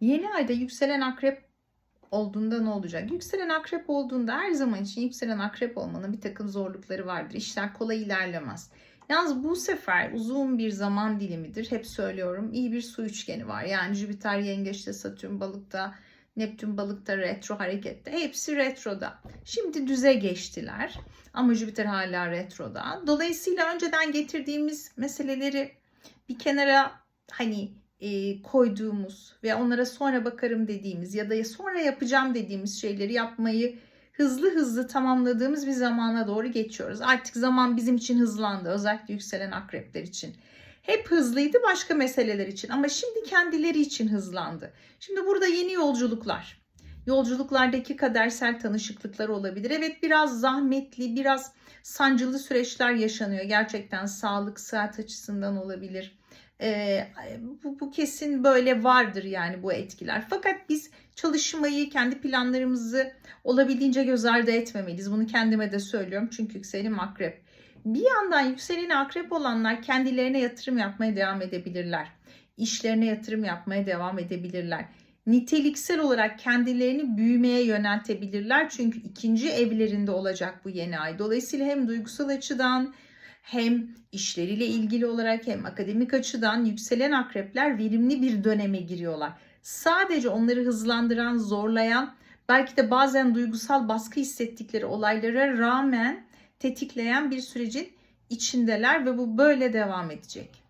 Yeni ayda yükselen akrep olduğunda ne olacak? Yükselen akrep olduğunda her zaman için yükselen akrep olmanın bir takım zorlukları vardır. İşler kolay ilerlemez. Yalnız bu sefer uzun bir zaman dilimidir. Hep söylüyorum iyi bir su üçgeni var. Yani Jüpiter yengeçte, Satürn balıkta, Neptün balıkta retro harekette. Hepsi retroda. Şimdi düze geçtiler. Ama Jüpiter hala retroda. Dolayısıyla önceden getirdiğimiz meseleleri bir kenara hani e, koyduğumuz ve onlara sonra bakarım dediğimiz ya da sonra yapacağım dediğimiz şeyleri yapmayı hızlı hızlı tamamladığımız bir zamana doğru geçiyoruz. Artık zaman bizim için hızlandı. Özellikle yükselen akrepler için. Hep hızlıydı başka meseleler için ama şimdi kendileri için hızlandı. Şimdi burada yeni yolculuklar. Yolculuklardaki kadersel tanışıklıklar olabilir. Evet biraz zahmetli, biraz sancılı süreçler yaşanıyor. Gerçekten sağlık, sıhhat açısından olabilir. Ee, bu, bu kesin böyle vardır yani bu etkiler. Fakat biz çalışmayı, kendi planlarımızı olabildiğince göz ardı etmemeliyiz. Bunu kendime de söylüyorum çünkü yükselenim akrep. Bir yandan yükseleni akrep olanlar kendilerine yatırım yapmaya devam edebilirler. İşlerine yatırım yapmaya devam edebilirler. Niteliksel olarak kendilerini büyümeye yöneltebilirler. Çünkü ikinci evlerinde olacak bu yeni ay. Dolayısıyla hem duygusal açıdan hem işleriyle ilgili olarak hem akademik açıdan yükselen akrepler verimli bir döneme giriyorlar. Sadece onları hızlandıran, zorlayan, belki de bazen duygusal baskı hissettikleri olaylara rağmen tetikleyen bir sürecin içindeler ve bu böyle devam edecek.